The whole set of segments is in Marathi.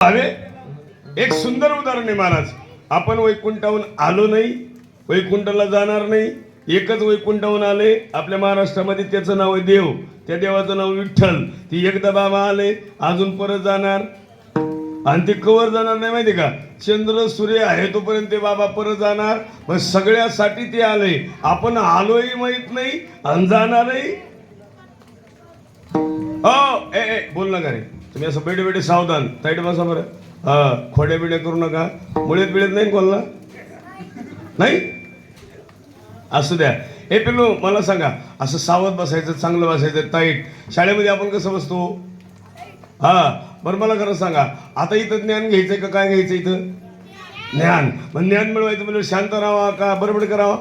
हवे एक सुंदर उदाहरण आहे महाराज. आपण वैकुंठाहून आलो नाही वैकुंठाला जाणार नाही एकच वैकुंठाहून आले आपल्या महाराष्ट्रामध्ये त्याचं नाव आहे देव त्या देवाचं नाव विठ्ठल. ती एकदा बाबा आले अजून परत जाणार. आणि ते कवर जाणार नाही माहिती का? चंद्र सूर्य आहे तोपर्यंत ते बाबा परत जाणार. मग सगळ्यासाठी ते आले. आपण आलोही माहीत नाही आणि जाणारही. हो ए ए बोल नका रे. तुम्ही असं बेडे बेडे सावधान. ताईट बसा बरं हा खोड्या बिड्या करू नका. मुळेत बिळेत नाही कोणला? नाही? असू द्या. हे पिल्लू मला सांगा असं सावध बसायचं चांगलं बसायचं ताईट. शाळेमध्ये आपण कसं बसतो? हा बरं मला खरं सांगा आता इथं ज्ञान घ्यायचं का काय घ्यायचं इथं? ज्ञान. मग ज्ञान मिळवायचं म्हणजे शांत राहावा का बडबड करावा?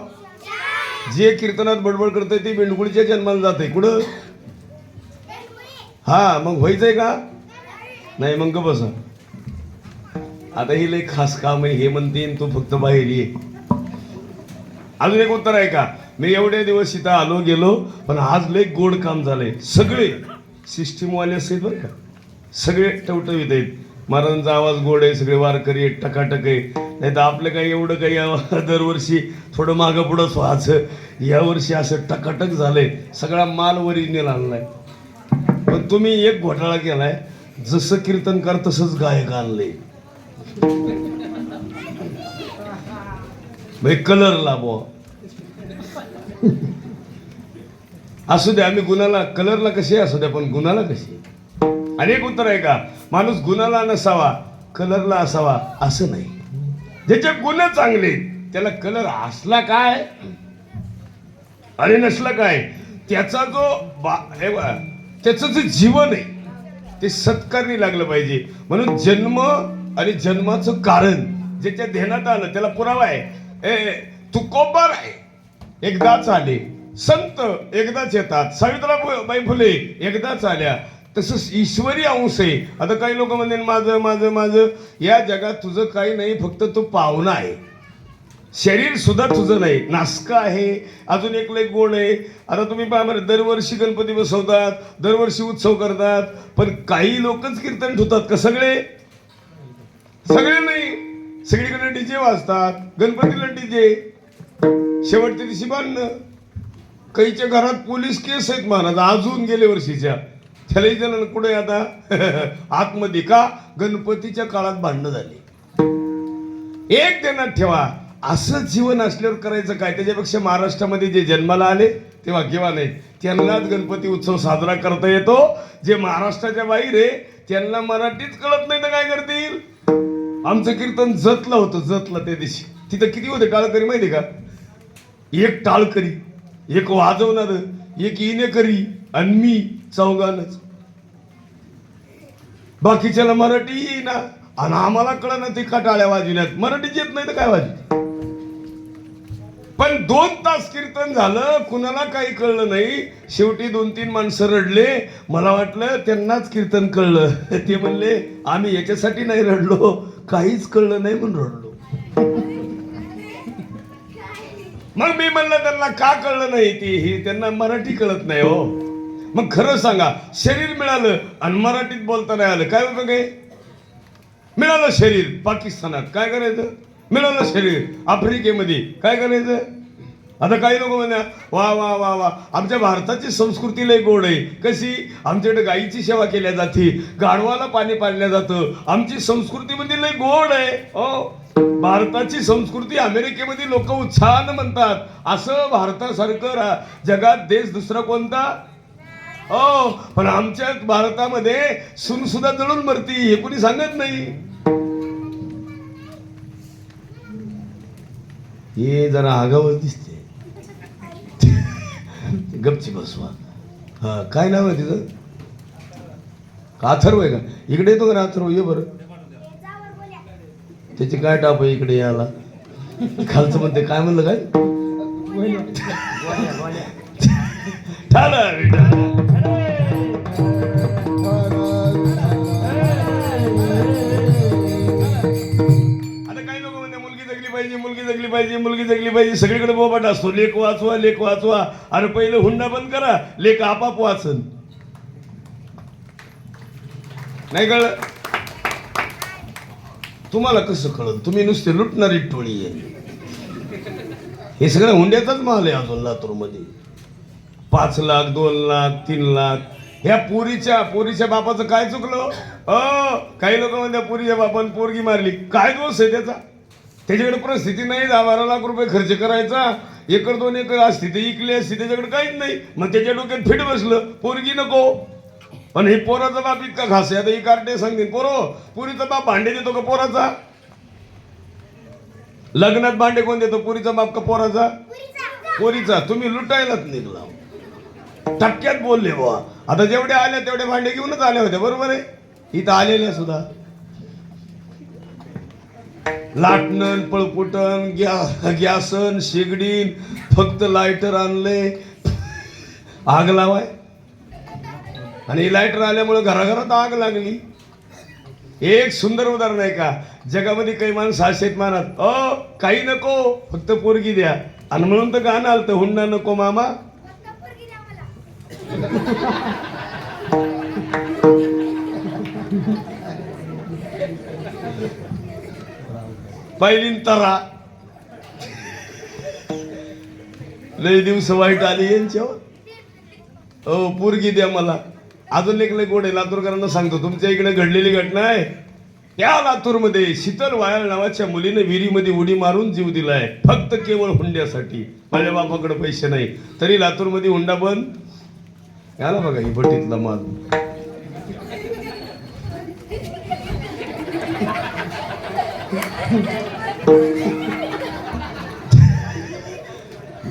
जे कीर्तनात बडबड करतंय ते बेंडगुळीच्या जन्माला जाते कुठं? हा मग व्हायचंय का? नाही मग ग बस. आता ही लय खास काम आहे हे म्हणते तू फक्त बाहेर ये. अजून एक उत्तर आहे का मी एवढे दिवस इथं आलो गेलो पण आज लय गोड काम झालंय. सगळे सिस्टीमवाले असतील बरं का. सगळे टवटवीत आहेत. महाराजांचा आवाज गोड आहे सगळे वारकरी आहेत टकाटक आहे. नाही तर आपलं काही एवढं काही दरवर्षी थोडं मागं पुढंच व्हायचं. यावर्षी असं टकाटक झालंय. सगळा माल ओरिजिनल आणलाय. पण तुम्ही एक घोटाळा केलाय. जसं कीर्तनकार तसंच गायक आणले. भाई कलर लाभो असू द्या आम्ही गुणाला कलरला कसे असू द्या पण गुणाला कसे? अनेक उत्तर आहे का? माणूस गुणाला नसावा कलरला असावा असं नाही. ज्याचे गुण चांगले त्याला कलर असला काय आणि नसला काय त्याचा जो बा, त्याचं जे जीवन आहे ते सत्कारणी लागलं पाहिजे. म्हणून जन्म आणि जन्माचं कारण ज्याच्या ध्यानात आलं त्याला पुरावा आहे. ए तुकोबार आहे. एकदाच आले. संत एकदाच येतात. सावित्रीबाई फुले एकदाच आल्या. तसंच ईश्वरी अंश आहे. आता काही लोक म्हणते माझं माझं माझं. या जगात तुझं काही नाही फक्त तू पाहुणा आहे. शरीर सुद्धा तुझं नाही. नासकं आहे. अजून एक लय गोड आहे. आता तुम्ही पहा बरं दरवर्षी गणपती बसवतात दरवर्षी उत्सव करतात पण काही लोकच कीर्तन ठेवतात का सगळे? सगळे नाही सगळीकडे डीजे वाजतात. गणपतीला डीजे. शेवटच्या दिवशी बांधणं काहीच्या घरात पोलीस केस आहेत महाराज. अजून गेल्या वर्षीच्या. त्यालाही जण कुठे आता? आतमध्ये का? गणपतीच्या काळात भांडणं झाली. एक ध्यानात ठेवा. असं जीवन असल्यावर करायचं काय? त्याच्यापेक्षा महाराष्ट्रामध्ये जे जन्माला आले ते भाग्यवान आहेत त्यांनाच गणपती उत्सव साजरा करता येतो. जे महाराष्ट्राच्या बाहेर आहे त्यांना मराठीच कळत नाही तर काय करतील आमचं कीर्तन जतलं होतं जतलं त्या दिवशी. तिथं किती होते टाळकरी माहिती का? एक टाळकरी एक वाजवणार एक इनेकरी आणि मी चौघानच बाकीच्याला मराठी येईना. आणि आम्हाला कळ ना ते का टाळ्या वाजविण्यात. मराठीच येत नाही तर काय वाजवी पण दोन तास कीर्तन झालं कुणाला काही कळलं नाही. शेवटी दोन तीन माणसं रडले. मला वाटलं त्यांनाच कीर्तन कळलं. ते म्हणले आम्ही याच्यासाठी नाही रडलो. काहीच कळलं नाही म्हणून रडलो. मग मी म्हणलं त्यांना का कळलं नाही ती? ही त्यांना मराठी कळत नाही हो. मग खरं सांगा शरीर मिळालं आणि मराठीत बोलता नाही आलं. काय होतं काय? मिळालं शरीर पाकिस्तानात. काय करायचं? मिळालं शरीर आफ्रिकेमध्ये. काय करायचं? आता काही लोक म्हणा वा वा वा वा आमच्या भारताची संस्कृती लय गोड आहे. कशी? आमच्याकडे गाईची सेवा केल्या जाते गाढवाला पाणी पाडल्या जातं. आमची संस्कृती म्हणजे लय गोड आहे. हो. भारताची संस्कृती अमेरिकेमध्ये लोक उत्साहानं म्हणतात. असं भारतासारखं जगात देश दुसरा कोणता? हो. पण आमच्या भारतामध्ये सून सुद्धा जळून मरती हे कोणी सांगत नाही. हे जरा आगावच दिसते. गपची बसवा. हा काय नाव आहे तिचं? का अथर्व आहे का? इकडे येतो का अथर्व ये बरं. त्याची काय टाप आहे इकडे यायला? खालचं म्हणते काय म्हणलं काय? ठाणा. जगली पाहिजे मुलगी जगली पाहिजे सगळीकडे बोबाट असतो. लेख वाचवा लेख वाचवा. अरे पहिले हुंडा बंद करा लेख आपाप वाचन. नाही कळलं? तुम्हाला कसं कळत तुम्ही नुसते लुटणारी टोळी आहे. हे सगळं हुंड्याचाच माल आहे अजून लातूरमध्ये. पाच लाख दोन लाख तीन लाख. ह्या पुरीच्या पुरीच्या बापाचं काय चुकलं? अ काही लोक म्हणतात पुरीच्या बापानं पोरगी मारली. काय दोष आहे त्याचा? त्याच्याकडे परिस्थिती नाही दहा बारा लाख रुपये खर्च करायचा. एकर दोन एकर असते ते इकली असते त्याच्याकडे काहीच नाही. मग त्याच्या डोक्यात फिट बसलं पोरगी नको. पण हे पोराचा बाप इतका खास आहे. आता ही कार्टे सांगतील पोरो पुरीचा बाप भांडे देतो का पोराचा? लग्नात भांडे कोण देतो? पुरीचा बाप का पोराचा? पोरीचा. तुम्ही लुटायलाच निघला. टक्क्यात बोलले बुवा. आता जेवढे आले तेवढे भांडे घेऊनच आले होते बरोबर आहे? इथं आलेल्या सुद्धा. लाटणं पळपुटण गॅ गॅसन शेगडीन फक्त लायटर आणले. आग लावाय. आणि लायटर आल्यामुळे घराघरात आग लागली. एक सुंदर उदाहरण आहे का? जगामध्ये काही माणसं असेत मानत अ काही नको फक्त पोरगी द्या. आणि म्हणून तर गाणं आलं हुंडा नको मामा. पहिलीन तरा. लय दिवस वाईट आली यांच्यावर हो. हो. पोरगी द्या मला. अजून एक लय गोड आहे लातूरकरांना सांगतो तुमच्या इकडे घडलेली घटना आहे. त्या लातूरमध्ये शीतल वायाळ नावाच्या मुलीने विहिरीमध्ये उडी मारून जीव दिलाय. फक्त केवळ हुंड्यासाठी. माझ्या बापाकडे पैसे नाही. तरी लातूरमध्ये हुंडा बंद. घाला बघा ही भट्टीतला माल.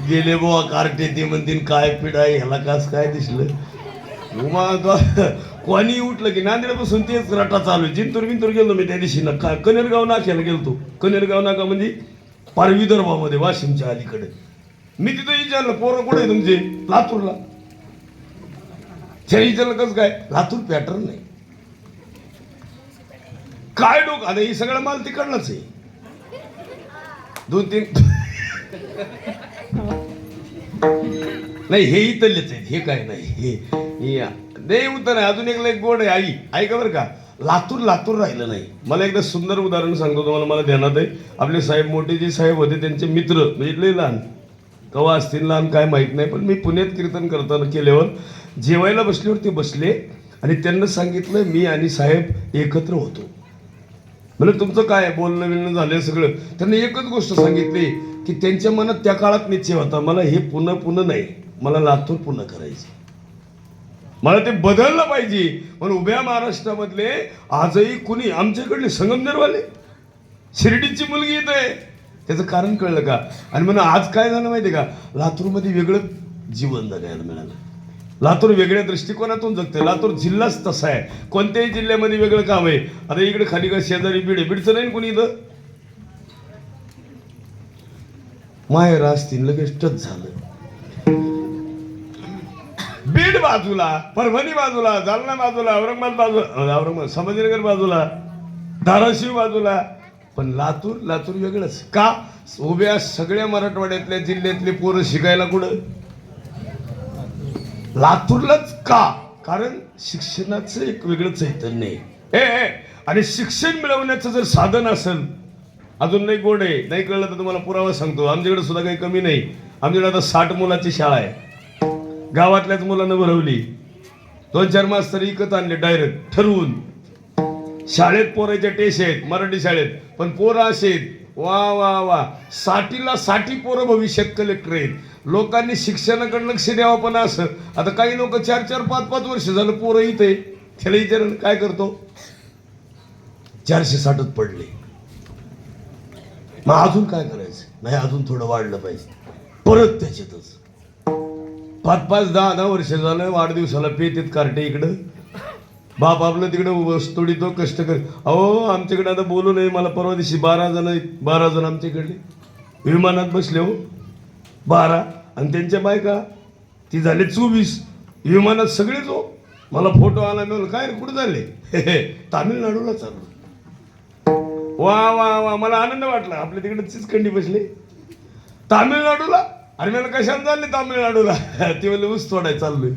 गेले बुवा कार्टे ते म्हणतील काय पिढाय ह्याला कास काय दिसलं? उमा कोणी उठलं की नांदेडपासून तेच रटा चालू आहे. जिंतूर बिंतूर गेलो मी त्या दिवशी ना. काय कनेरगाव नाक्याला गेलतो. कनेरगाव नाका म्हणजे पार विदर्भामध्ये वाशिमच्या अलीकडे. मी तिथं विचारलं पोरं कुठे तुमचे? लातूरला. त्या विचारलं कसं काय? लातूर पॅटर्न नाही. काय डोक? आता हे सगळं माल तिकडलाच आहे. दोन तीन नाही हे इथलेच आहेत. हे काय नाही हे हे या. नाही उत्तर आहे. अजून एक गोड आहे आई. ऐका बरं का. लातूर लातूर राहिलं नाही. मला एकदा सुंदर उदाहरण सांगतो तुम्हाला मला ध्यानात आहे. आपले साहेब मोठे जे साहेब होते त्यांचे मित्र म्हणजे लय लहान. कवा असतील लहान काय माहीत नाही पण मी पुण्यात कीर्तन करताना केल्यावर जेवायला बसल्यावर ते बसले आणि त्यांना सांगितलं मी आणि साहेब एकत्र होतो. म्हणजे तुमचं काय बोलणं बिलणं झालं सगळं. त्यांनी एकच गोष्ट सांगितली की त्यांच्या मनात त्या काळात निश्चय होता मला हे पुन्हा पुन्हा नाही मला लातूर पुन्हा करायचं मला ते बदललं पाहिजे. पण उभ्या महाराष्ट्रामधले आजही कुणी आमच्याकडले संगमनेरवाले शिर्डीची मुलगी येत आहे त्याचं कारण कळलं का? आणि म्हणून आज काय झालं माहिती का? लातूरमध्ये वेगळं जीवन जगायला मिळालं. लातूर वेगळ्या दृष्टिकोनातून जगते लातूर जिल्हाच तसा आहे. कोणत्याही जिल्ह्यामध्ये वेगळं काम आहे. आता इकडे खाली का शेजारी बीड आहे. बीडचं नाही कुणी कोणी इथं? माहेर असतील लगेच टच झालं. बीड बाजूला परभणी बाजूला जालना बाजूला औरंगाबाद बाजूला औरंगाबाद संभाजीनगर बाजूला धाराशिव बाजूला. पण लातूर लातूर वेगळंच. का? उभ्या सगळ्या मराठवाड्यातल्या जिल्ह्यातले पोरं शिकायला कुठं? लातूरलाच का? कारण शिक्षणाचं एक वेगळं चैतन्य आहे. ए, आणि शिक्षण मिळवण्याचं जर साधन असेल अजून नाही गोड आहे. नाही कळलं तर तुम्हाला पुरावा सांगतो. आमच्याकडे सुद्धा काही कमी नाही. आमच्याकडे आता साठ मुलाची शाळा आहे. गावातल्याच मुलानं भरवली. दोन चार मास्तर इकत आणले डायरेक्ट ठरवून. शाळेत पोराच्या टेस आहेत मराठी शाळेत. पण पोरं असे आहेत. वा वा वा. साठीला साठी पोरं भविष्यात कलेक्टर आहेत. लोकांनी शिक्षणाकडे लक्ष द्यावं पण असं. आता काही लोक चार चार पाच पाच वर्ष झालं पोरं इथे. त्याला विचार काय करतो? चारशे साठच पडले. मग अजून काय करायचं? नाही अजून थोडं वाढलं पाहिजे. परत त्याच्यातच. पाच पाच दहा दहा वर्ष झालं वाढदिवसाला पेतेत कार्टे इकडं. बाप आपलं तिकडं वस्तोडी तोडीतो कष्ट कर. अहो आमच्याकडे आता बोलू नये मला परवा दिवशी बारा जण बारा जण आमच्याकडले. विमानात बसले हो. बारा. आणि त्यांच्या बायका ती झाले चोवीस. विमानात सगळेच हो मला फोटो आला मी काय रे कुठं झाले तामिळनाडूला चाललो. वा वा वा मला आनंद वाटला. आपल्या तिकडे चिचखंडी बसले. तामिळनाडूला? अरे मला कशाला चालले तामिळनाडूला? ते म्हणले ऊस थोडाय चाललोय.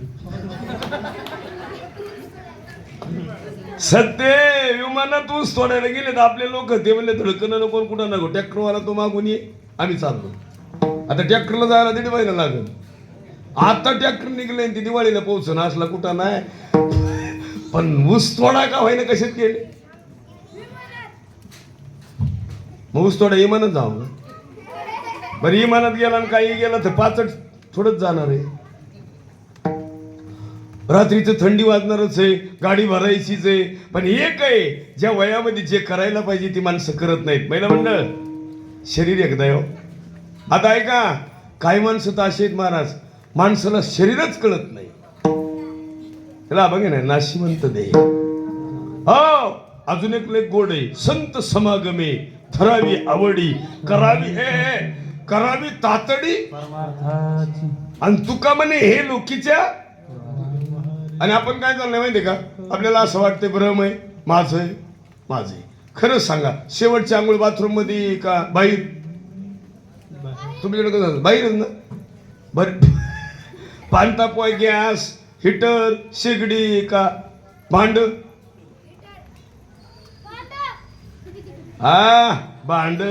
सत्य विमानात ऊस थोडायला गेले तर आपले लोक. ते म्हणले धडकणं नको कुठं नको ट्रॅक्टरवाला तो मागून ये. आम्ही चाललो. आता ट्रॅक्टरला जायला दीड महिना लागेल. आता ट्रॅक्टर निघले आणि ती दिवाळीला पोहोचून असला कुठं नाही. पण ऊस तोडा का व्हायना कशात गेले मग ऊस तोडा इमानच जाऊ ना. बरं इमानात गेला आणि काही गेला तर पाचट थोडंच जाणार आहे. रात्रीचं थंडी वाजणारच आहे गाडी भरायचीच आहे. पण एक आहे ज्या वयामध्ये जे करायला पाहिजे ती माणसं करत नाहीत. महिला मंडळ शरीर एकदा हो. आता ऐका काही माणसं तर अशी आहेत महाराज माणसाला शरीरच कळत नाही. त्याला बघे ना नाशिवंत दे हो अजून एक लेख गोड आहे. संत समागमे थरावी आवडी करावी हे करावी तातडी. आणि तुका म्हणे हे लोकीच्या. आणि आपण काय चाललंय माहितीये का? आपल्याला असं वाटतंय भ्रम आहे माझं आहे माझं खरंच सांगा शेवटची आंघोळ बाथरूममध्ये का? बाहेर. तुमच्याकडे कसं झालं? बाहेरच ना बर. पानतापोय गॅस हिटर शेगडी का? भांड? हा भांड.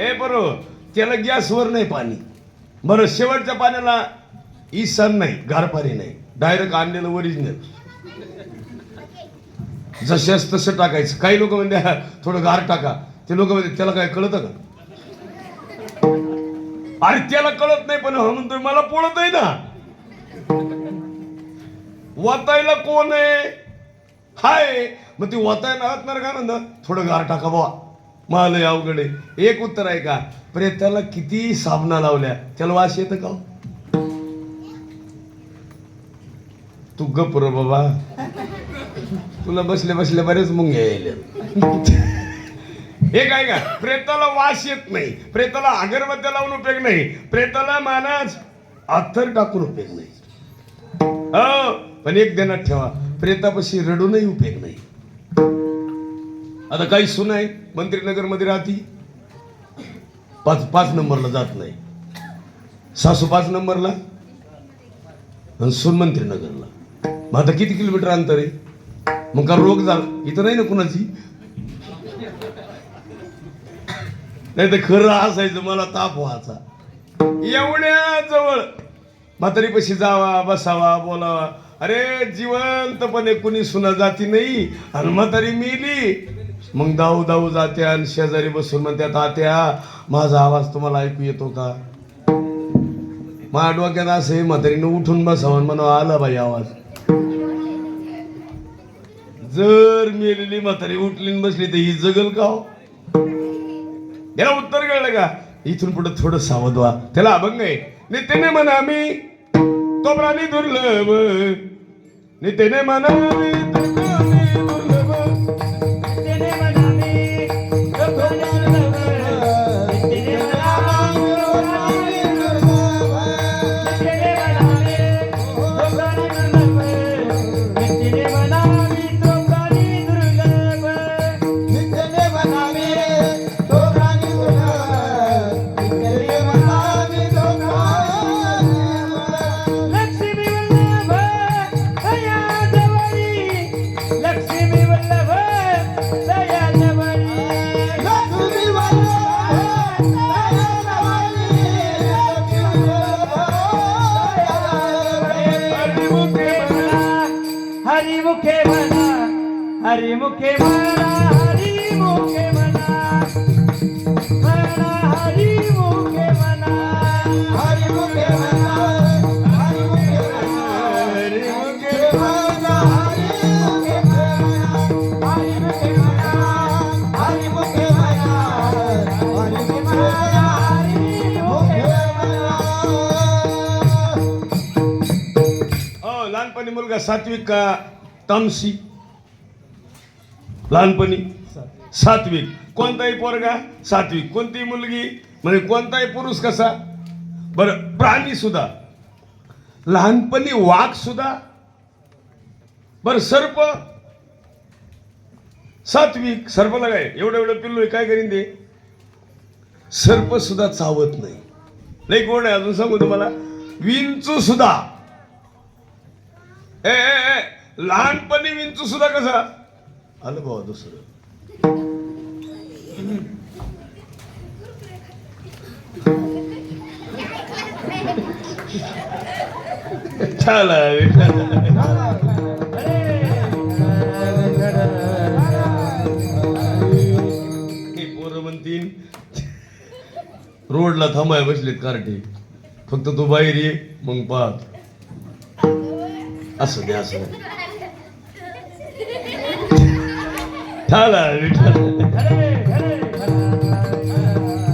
ए बरोबर त्याला गॅसवर नाही पाणी. बरं शेवटच्या पाण्याला इसन नाही गार पाणी नाही. डायरेक्ट आणलेलं ओरिजिनल जशास तसं टाकायचं. काही लोक म्हणजे थोडं गार टाका. ते लोक म्हणजे त्याला काय कळतं का? अरे त्याला कळत नाही पण म्हणतोय मला पोळत आहे ना. वातायला कोण आहे? हाय. मग ती वातायला असणार का ना. थोडं गार टाका बा मला अवघड आहे. एक उत्तर आहे का? प्रेताला किती साबणा लावल्या. त्याला वास येतं का हो? तू गप बाबा. तुला बसल्या बसल्या बरेच मुंग्या यायला हे काय का? प्रेताला वास येत नाही. प्रेताला अगरबत्त्या लावून उपयोग नाही. प्रेताला मानाच अथर टाकून उपयोग नाही. हो पण एक देण्यात ठेवा. प्रेतापाशी रडूनही उपयोग नाही. आता काही सुन आहे. मंत्रीनगरमध्ये राहती. पाच पाच नंबरला जात नाही. सासू पाच नंबरला आणि सून मंत्रीनगरला. मग आता किती किलोमीटर अंतर आहे? मग का रोग झाला? इथं नाही ना कुणाची? नाही तर खरं असायचं मला ताप व्हायचा. एवढ्या जवळ. म्हातारीपाशी जावा बसावा बोलावा. अरे जिवंतपणे कुणी सुना जाती नाही. आणि म्हातारी मिली. मग दाऊ दाऊ जाते आणि शेजारी बसून म्हणत्या आत्या माझा आवाज तुम्हाला ऐकू येतो का? माझ्या डोक्यात असं आहे म्हातारीनं उठून बसावं म्हणून म्हणा आला बाई आवाज. जर मेलेली म्हातारी उठली बसली तर ही जगल का हो? याला उत्तर कळलं का? इथून पुढे थोडं सावध व्हा. त्याला अभंग आहे. नित्यने म्हणा मी तो प्राणी दुर्लभ. नित्यने म्हणा का सात्विक का तामसी? लहानपणी? सात्विक कोणताही पोरगा सात्विक कोणतीही मुलगी? म्हणजे कोणताही पुरुष कसा? बरं प्राणी सुद्धा. लहानपणी वाघ सुद्धा. बर सर्प? सात्विक सर्पला काय? एवढं एवढं पिल्लू आहे काय करीन ते? सर्प सुद्धा चावत नाही. नाही कोण आहे अजून सांगू तुम्हाला. विंचू सुद्धा. ए, लहानपणी विंचू सुद्धा कसा? आलं बाबा दुसरं. चला हे पोरं म्हणतील रोडला थांबाय बसलेत कार्टे. फक्त तू बाहेर ये मग पाहत. असं द्या असं चला विठ्ठल